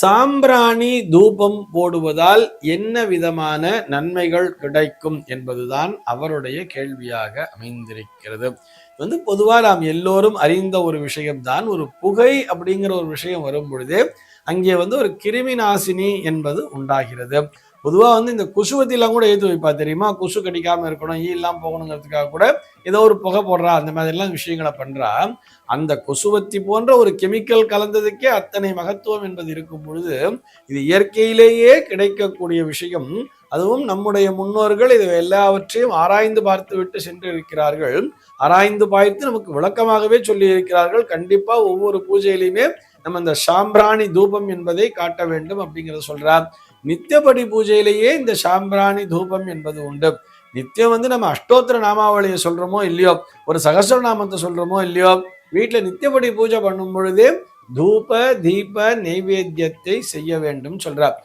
சாம்பிராணி தூபம் போடுவதால் என்ன விதமான நன்மைகள் கிடைக்கும் என்பதுதான் அவருடைய கேள்வியாக அமைந்திருக்கிறது. வந்து பொதுவாக நாம் எல்லோரும் அறிந்த ஒரு விஷயம்தான். ஒரு புகை அப்படிங்கிற ஒரு விஷயம் வரும் பொழுது அங்கே வந்து ஒரு கிருமி நாசினி என்பது உண்டாகிறது. பொதுவாக வந்து இந்த குசுவத்திலாம் கூட ஏற்றி வைப்பா தெரியுமா? குசு கடிக்காமல் இருக்கணும் ஈ எல்லாம் போகணுங்கிறதுக்காக கூட ஏதோ ஒரு புகை போடுறா அந்த மாதிரிலாம் விஷயங்களை பண்ணுறா அந்த கொசுவத்தி போன்ற ஒரு கெமிக்கல் கலந்ததுக்கே அத்தனை மகத்துவம் என்பது இருக்கும் பொழுது இது இயற்கையிலேயே கிடைக்கக்கூடிய விஷயம். அதுவும் நம்முடைய முன்னோர்கள் இது எல்லாவற்றையும் ஆராய்ந்து பார்த்து விட்டு சென்று இருக்கிறார்கள் ஆராய்ந்து பார்த்து நமக்கு விளக்கமாகவே சொல்லி இருக்கிறார்கள் கண்டிப்பா ஒவ்வொரு பூஜையிலையுமே நம்ம இந்த சாம்பிராணி தூபம் என்பதை காட்ட வேண்டும் அப்படிங்கிறத சொல்றார். நித்தியபடி பூஜையிலேயே இந்த சாம்பிராணி தூபம் என்பது உண்டு. நித்தியம் வந்து நம்ம அஷ்டோத்திர நாமாவளியை சொல்றோமோ இல்லையோ ஒரு சகஸ்ர நாமத்தை சொல்றோமோ இல்லையோ வீட்டில் நித்தியபடி பூஜை பண்ணும் பொழுதே தூப தீப நைவேத்தியத்தை செய்ய வேண்டும் சொல்றார்.